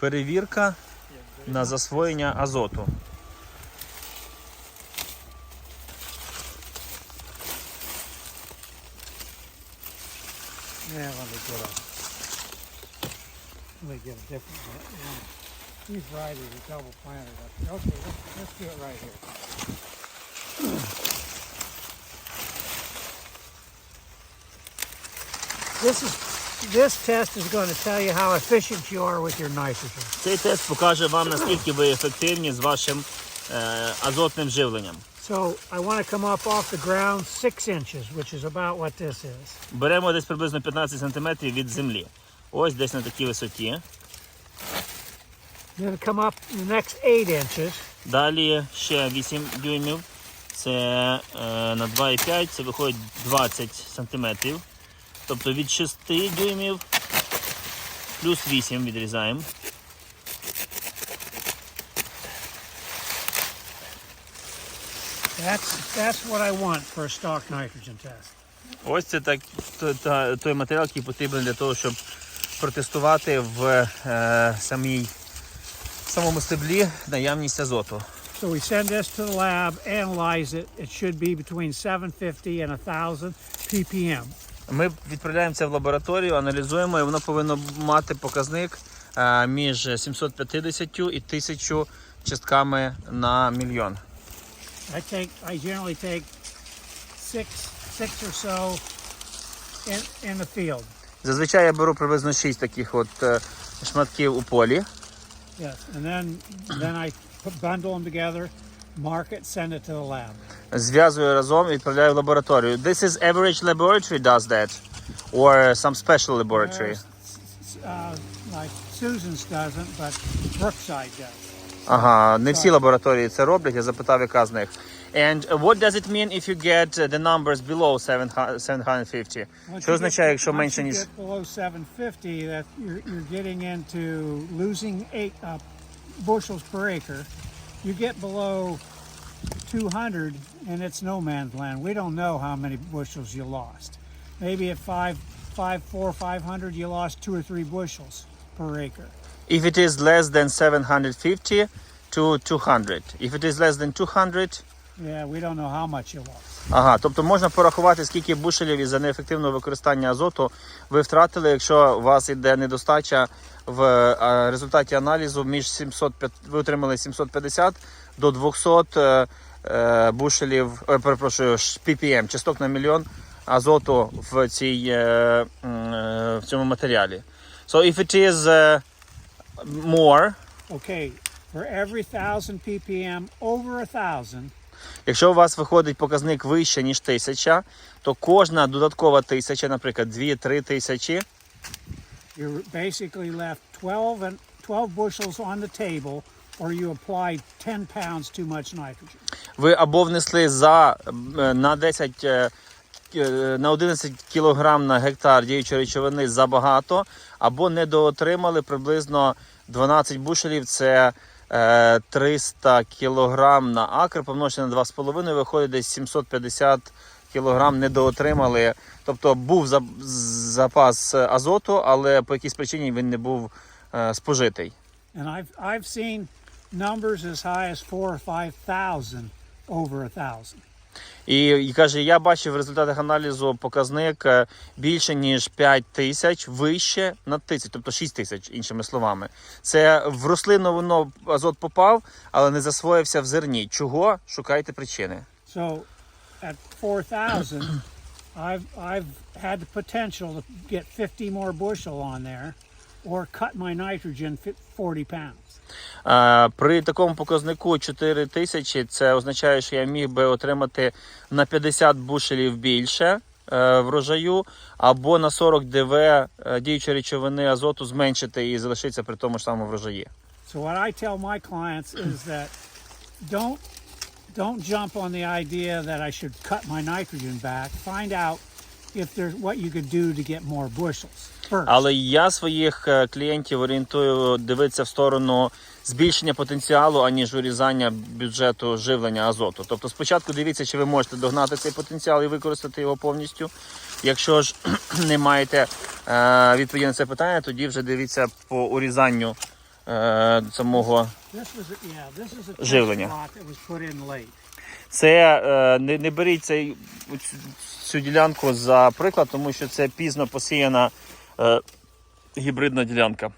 Перевірка на засвоєння азоту. This test is going to tell you how efficient you are with your nitrogen. Цей тест покаже вам, наскільки ви ефективні з вашим е, азотним живленням. So I want to come up off the ground six inches, which is about what this is. Беремо десь приблизно 15 см від землі. Ось десь на такій висоті. Then come up the next eight inches. Далі ще 8 дюймів. Це е, на 2,5, це виходить 20 сантиметрів. Тобто від 6 дюймів плюс 8 відрізаємо. That's, that's what I want for a stock nitrogen test. Ось це так, той матеріал, який потрібен для того, щоб протестувати в е, самій, самому стеблі наявність азоту. So we send this to the lab, analyze it. It should be between 750 and 1000 ppm. Ми відправляємо це в лабораторію, аналізуємо, і воно повинно мати показник е, між 750 і 1000 частками на мільйон. I take, I generally take six, six or so in, in the field. Зазвичай я беру приблизно 6 таких от е, шматків у полі. Yes, and then, then I bundle them together, mark it, send it to the lab. Зв'язую разом і відправляю в лабораторію. This is average laboratory does that? Or some special laboratory? There's, uh, like Susan's doesn't, but Brookside does. Ага, не всі лабораторії це роблять, я запитав, яка з них. And uh, what does it mean if you get uh, the numbers below 700 750? Once Що you означає, get- якщо once менше you ніж get below 750, that you're, you're getting into losing eight uh, bushels per acre. You get below 200, and it's no man's land. We don't know how many bushels you lost. Maybe at five, five, four, 500, you lost two or three bushels per acre. If it is less than 750 to 200. If it is less than 200, Yeah, we don't know how much you lost. Ага, тобто можна порахувати, скільки бушелів із-за неефективного використання азоту ви втратили, якщо у вас йде недостача в е, результаті аналізу між 705, ви отримали 750 до 200 е, е, бушелів, е, перепрошую, ppm, часток на мільйон азоту в, цій, е, е, в цьому матеріалі. So if it is е, more, Okay, for every thousand ppm over a thousand, Якщо у вас виходить показник вище, ніж тисяча, то кожна додаткова тисяча, наприклад, 2-3 тисячі, you're basically left 12 and 12 bushels on the table, or you applied 10 pounds too much nitrogen. ви або внесли за е, на 10 е, е, на 11 кілограм на гектар діючої речовини забагато, або недоотримали приблизно 12 бушелів. Це е, 300 кілограм на акр, помножити на 2,5, виходить десь 750 кілограм недоотримали. Тобто був за- запас азоту, але по якійсь причині він не був е, спожитий. And I've I've seen numbers as high as four or five thousand over a thousand. І, і каже, я бачив в результатах аналізу показник е, більше ніж 5 тисяч, вище на тисяч, тобто 6 тисяч, іншими словами. Це в рослину воно азот попав, але не засвоївся в зерні. Чого? Шукайте причини. So at four thousand, I've I've had the potential to get 50 more bushel on there, or cut my nitrogen 40 pounds. Е, При такому показнику 4 тисячі це означає, що я міг би отримати на 50 бушелів більше е, врожаю, або на 40 ДВ е, діючої речовини азоту зменшити і залишитися при тому ж самому врожаї. So what I tell my clients is that don't don't jump on the idea that I should cut my nitrogen back. Find out if there's what you could do to get more bushels first. Але я своїх е, клієнтів орієнтую дивитися в сторону збільшення потенціалу, аніж урізання бюджету живлення азоту. Тобто спочатку дивіться, чи ви можете догнати цей потенціал і використати його повністю. Якщо ж не маєте е, відповіді на це питання, тоді вже дивіться по урізанню е, самого. This was, a, yeah, this is a test Живлення. block that was put in late. Це е, не, не беріть цей, цю, ділянку за приклад, тому що це пізно посіяна е, гібридна ділянка.